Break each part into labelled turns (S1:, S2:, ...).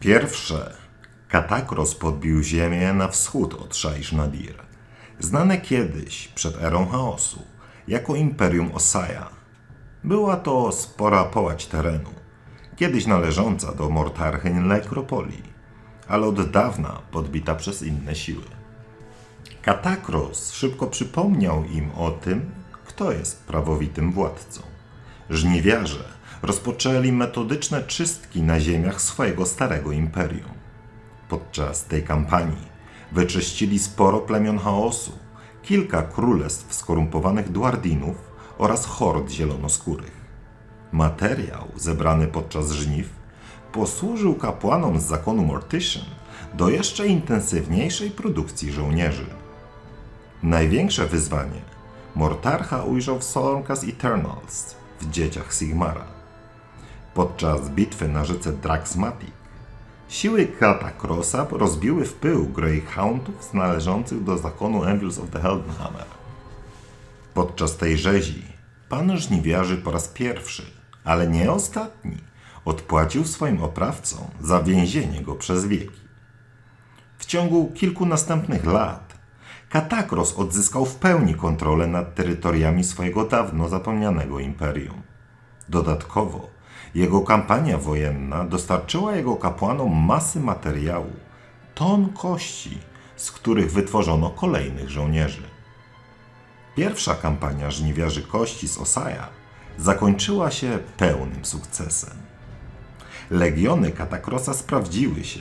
S1: Pierwsze. Katakros podbił ziemię na wschód od Shaish Nadir, znane kiedyś, przed erą chaosu, jako Imperium Osaja. Była to spora połać terenu, kiedyś należąca do Mortarchyn Nekropolii, ale od dawna podbita przez inne siły. Katakros szybko przypomniał im o tym, kto jest prawowitym władcą. Żniwiarze rozpoczęli metodyczne czystki na ziemiach swojego starego imperium. Podczas tej kampanii wyczyścili sporo plemion chaosu, kilka królestw skorumpowanych Duardinów oraz hord zielonoskórych. Materiał zebrany podczas żniw posłużył kapłanom z zakonu Mortician do jeszcze intensywniejszej produkcji żołnierzy. Największe wyzwanie Mortarcha ujrzał w Solonkas Eternals w Dzieciach Sigmara. Podczas bitwy na rzece Draxmatic siły Katakrosa rozbiły w pył Greyhoundów należących do zakonu Angels of the Heldenhammer. Podczas tej rzezi pan żniwiarzy po raz pierwszy, ale nie ostatni, odpłacił swoim oprawcom za więzienie go przez wieki. W ciągu kilku następnych lat Katakros odzyskał w pełni kontrolę nad terytoriami swojego dawno zapomnianego imperium. Dodatkowo jego kampania wojenna dostarczyła jego kapłanom masy materiału, ton kości, z których wytworzono kolejnych żołnierzy. Pierwsza kampania żniwiarzy kości z Osaja zakończyła się pełnym sukcesem. Legiony Katakrosa sprawdziły się,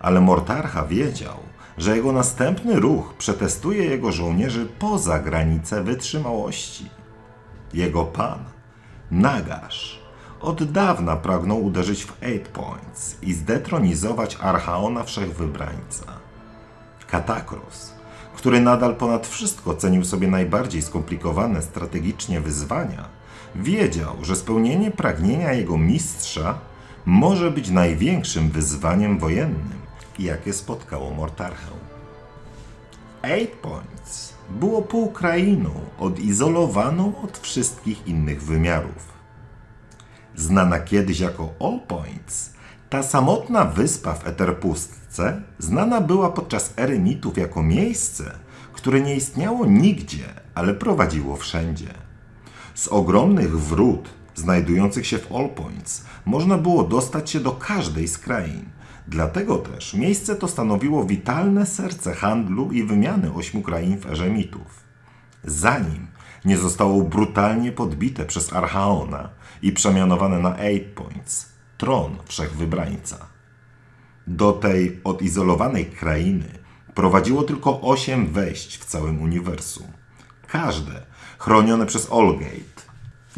S1: ale Mortarcha wiedział, że jego następny ruch przetestuje jego żołnierzy poza granice wytrzymałości. Jego pan, Nagash, od dawna pragnął uderzyć w Eight Points i zdetronizować Archaona Wszechwybrańca. Katakros, który nadal ponad wszystko cenił sobie najbardziej skomplikowane strategicznie wyzwania, wiedział, że spełnienie pragnienia jego mistrza może być największym wyzwaniem wojennym, jakie spotkało Mortarchę. Eight Points było półkrainą odizolowaną od wszystkich innych wymiarów. Znana kiedyś jako All Points, ta samotna wyspa w Eterpustce znana była podczas ery mitów jako miejsce, które nie istniało nigdzie, ale prowadziło wszędzie. Z ogromnych wrót znajdujących się w All Points można było dostać się do każdej z krain. Dlatego też miejsce to stanowiło witalne serce handlu i wymiany ośmiu krain w erze mitów. Zanim nie zostało brutalnie podbite przez Archaona i przemianowane na Eight Points, tron wszechwybrańca. Do tej odizolowanej krainy prowadziło tylko osiem wejść w całym uniwersum. Każde chronione przez Allgate.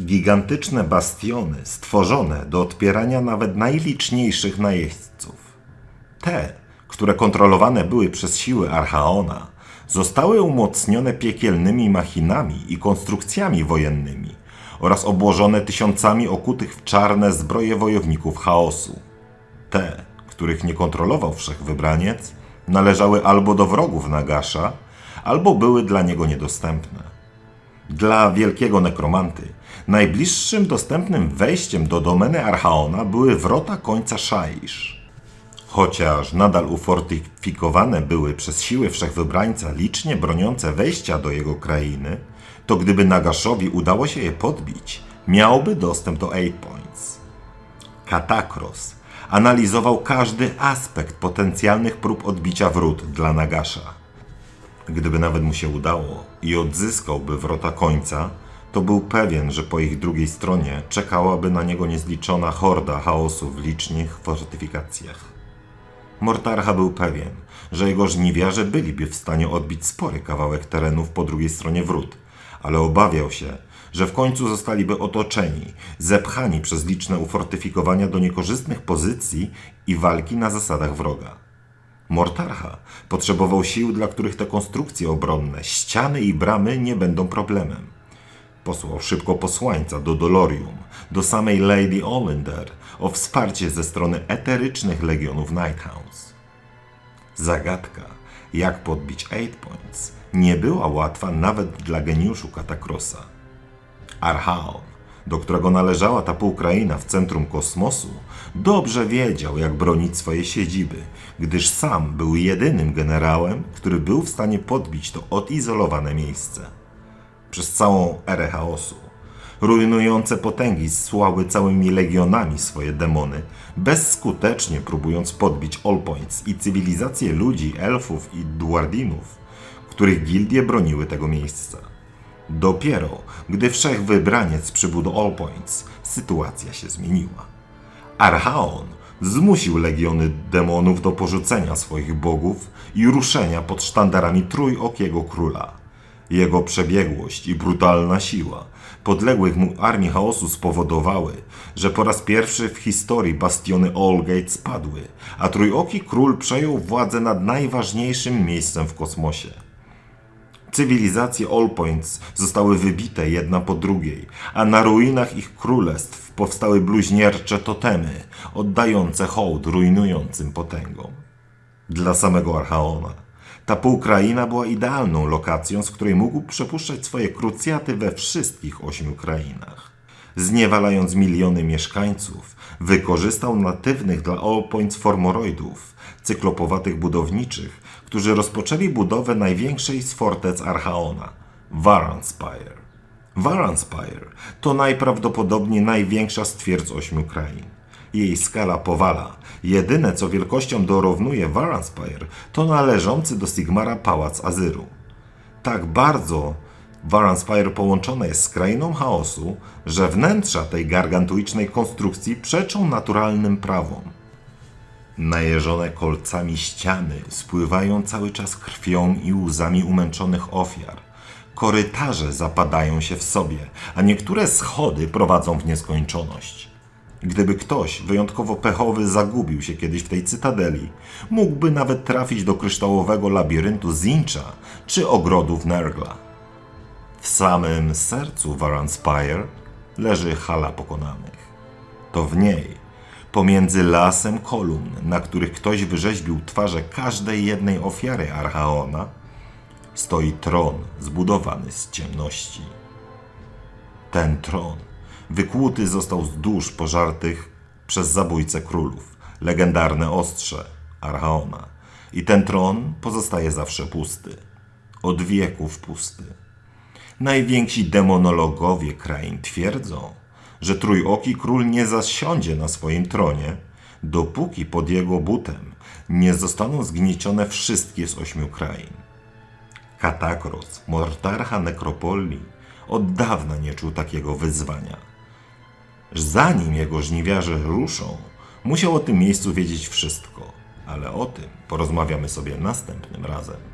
S1: Gigantyczne bastiony stworzone do odpierania nawet najliczniejszych najeźdźców. Te, które kontrolowane były przez siły Archaona, zostały umocnione piekielnymi machinami i konstrukcjami wojennymi oraz obłożone tysiącami okutych w czarne zbroje wojowników chaosu. Te, których nie kontrolował wszechwybraniec, należały albo do wrogów Nagasza, albo były dla niego niedostępne. Dla wielkiego nekromanty najbliższym dostępnym wejściem do domeny Archaona były wrota końca Szaisz. Chociaż nadal ufortyfikowane były przez siły wszechwybrańca licznie broniące wejścia do jego krainy, to gdyby Nagaszowi udało się je podbić, miałby dostęp do Eight Points. Katakros analizował każdy aspekt potencjalnych prób odbicia wrót dla Nagasza. Gdyby nawet mu się udało i odzyskałby wrota końca, to był pewien, że po ich drugiej stronie czekałaby na niego niezliczona horda chaosu w licznych fortyfikacjach. Mortarcha był pewien, że jego żniwiarze byliby w stanie odbić spory kawałek terenów po drugiej stronie wrót, ale obawiał się, że w końcu zostaliby otoczeni, zepchani przez liczne ufortyfikowania do niekorzystnych pozycji i walki na zasadach wroga. Mortarcha potrzebował sił, dla których te konstrukcje obronne, ściany i bramy nie będą problemem. Posłał szybko posłańca do Dolorium, do samej Lady Olander, o wsparcie ze strony eterycznych legionów Nighthounds. Zagadka, jak podbić Eight Points, nie była łatwa nawet dla geniuszu Katakrosa. Archaon do którego należała ta półkraina w centrum kosmosu, dobrze wiedział, jak bronić swojej siedziby, gdyż sam był jedynym generałem, który był w stanie podbić to odizolowane miejsce. Przez całą erę chaosu rujnujące potęgi słały całymi legionami swoje demony, bezskutecznie próbując podbić All Points i cywilizację ludzi, elfów i duardinów, których gildie broniły tego miejsca. Dopiero gdy wszechwybraniec przybył do All Points, sytuacja się zmieniła. Archaon zmusił legiony demonów do porzucenia swoich bogów i ruszenia pod sztandarami trójokiego króla. Jego przebiegłość i brutalna siła podległych mu armii chaosu spowodowały, że po raz pierwszy w historii bastiony Allgate spadły, a trójoki król przejął władzę nad najważniejszym miejscem w kosmosie. Cywilizacje All Points zostały wybite jedna po drugiej, a na ruinach ich królestw powstały bluźniercze totemy, oddające hołd rujnującym potęgom. Dla samego Archaona ta półkraina była idealną lokacją, z której mógł przepuszczać swoje krucjaty we wszystkich ośmiu krainach. Zniewalając miliony mieszkańców, wykorzystał natywnych dla Points formoroidów, cyklopowatych budowniczych, którzy rozpoczęli budowę największej z fortec Archaona, Varanspire. Varanspire to najprawdopodobniej największa z twierdz ośmiu krain. Jej skala powala. Jedyne, co wielkością dorównuje Varanspire, to należący do Sigmara Pałac Azyru. Tak bardzo Varanspire połączone jest z krainą chaosu, że wnętrza tej gargantuicznej konstrukcji przeczą naturalnym prawom. Najeżone kolcami ściany spływają cały czas krwią i łzami umęczonych ofiar. Korytarze zapadają się w sobie, a niektóre schody prowadzą w nieskończoność. Gdyby ktoś wyjątkowo pechowy zagubił się kiedyś w tej cytadeli, mógłby nawet trafić do kryształowego labiryntu Zincha czy ogrodów Nergla. W samym sercu Varanspire leży hala pokonanych. To w niej, pomiędzy lasem kolumn, na których ktoś wyrzeźbił twarze każdej jednej ofiary Archaona, stoi tron zbudowany z ciemności. Ten tron wykłuty został z dusz pożartych przez zabójcę królów, legendarne ostrze Archaona. I ten tron pozostaje zawsze pusty. Od wieków pusty. Najwięksi demonologowie krain twierdzą, że trójoki król nie zasiądzie na swoim tronie, dopóki pod jego butem nie zostaną zgniecione wszystkie z ośmiu krain. Katakros, mortarcha nekropolii, od dawna nie czuł takiego wyzwania. Zanim jego żniwiarze ruszą, musiał o tym miejscu wiedzieć wszystko, ale o tym porozmawiamy sobie następnym razem.